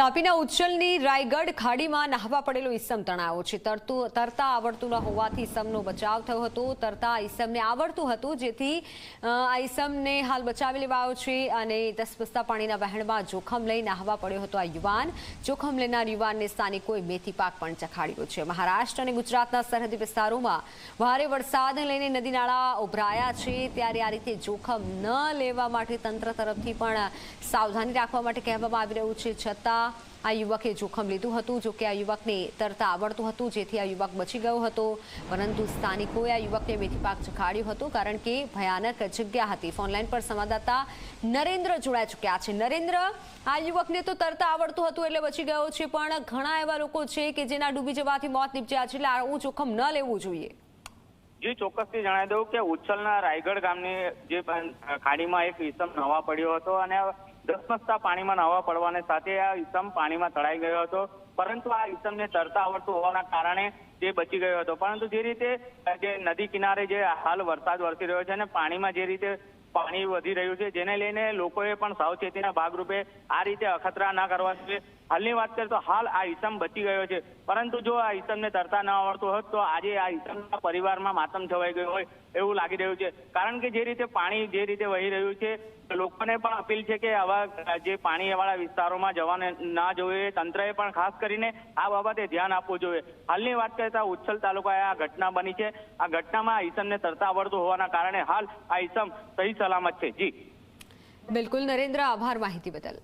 તાપીના ઉચ્છલની રાયગઢ ખાડીમાં નાહવા પડેલો ઈસમ તણાયો છે. તરતું, તરતા આવડતું ન હોવાથી ઈસમનો બચાવ થયો હતો. તરતા ઈસમને આવડતું હતું, જેથી આ ઈસમને હાલ બચાવી લેવાયો છે અને તસપસતા પાણીના વહેણમાં જોખમ લઈ નાહવા પડ્યો હતો આ યુવાન. જોખમ લેનાર યુવાનને સ્થાનિકોએ મેથી પાક પણ ચખાડ્યો છે. મહારાષ્ટ્ર અને ગુજરાતના સરહદી વિસ્તારોમાં ભારે વરસાદને લઈને નદી નાળા ઉભરાયા છે. ત્યારે આ રીતે જોખમ ન લેવા માટે તંત્ર તરફથી પણ સાવધાની રાખવા માટે કહેવામાં આવી રહ્યું છે. છતાં આ યુવકે જોખમ લીધું હતું, જો કે આ યુવકને તરતા આવડતું હતું, જેથી આ યુવક બચી ગયો હતો. પરંતુ સ્થાનિકોએ આ યુવકને મેથી પાક ચખાડ્યો હતો, કારણ કે ભયાનક જગ્યા હતી. ફોનલાઈન પર સંવાદદાતા નરેન્દ્ર જોડાઈ ચૂક્યા છે. નરેન્દ્ર, આ યુવકને તો તરતા આવડતું હતું એટલે બચી ગયો છે, પણ ઘણા એવા લોકો છે કે જેના ડૂબી જવાથી મોત નીપજ્યા છે, એટલે આવું જોખમ ન લેવું જોઈએ. જે, ચોક્કસથી જણાવી દઉં કે ઉચ્છલના રાયગઢ ગામની જે ખાડીમાં એક ઈસમ નવા પડ્યો હતો અને ધસમસતા પાણીમાં નવા પડવાને સાથે આ ઈસમ પાણીમાં તળાઈ ગયો હતો. પરંતુ આ ઈસમને તરતા આવડતું હોવાના કારણે તે બચી ગયો હતો. પરંતુ જે રીતે, જે નદી કિનારે જે હાલ વરસાદ વરસી રહ્યો છે અને પાણીમાં જે રીતે પાણી વધી રહ્યું છે. જેને લઈને લોકોએ પણ સાવચેતીના ભાગરૂપે આ રીતે અખતરા ના કરવા જોઈએ હાલની વાત કરીએ તો હાલ આ ઈસમ બચી ગયો છે. પરંતુ જો આ ઈસમને તરતા ન આવડતું હોત, તો આજે આ ઈસમના પરિવારમાં માતમ છવાઈ ગયો હોય એવું લાગી રહ્યું છે. કારણ કે જે રીતે પાણી જે રીતે વહી રહ્યું છે, લોકોને પણ અપીલ છે કે આવા જે પાણીવાળા વિસ્તારોમાં જવાને ના જોઈએ. તંત્રએ પણ ખાસ કરીને આ બાબતે ધ્યાન આપવું જોઈએ. હાલની વાત કરીએ તો ઉચ્છલ તાલુકાએ આ ઘટના બની છે. આ ઘટનામાં આ ઈસમને તરતા આવડતું હોવાના કારણે હાલ આ ઈસમ સહી સલામત છે. જી. બિલકુલ નરેન્દ્ર આભાર માહિતી બદલ.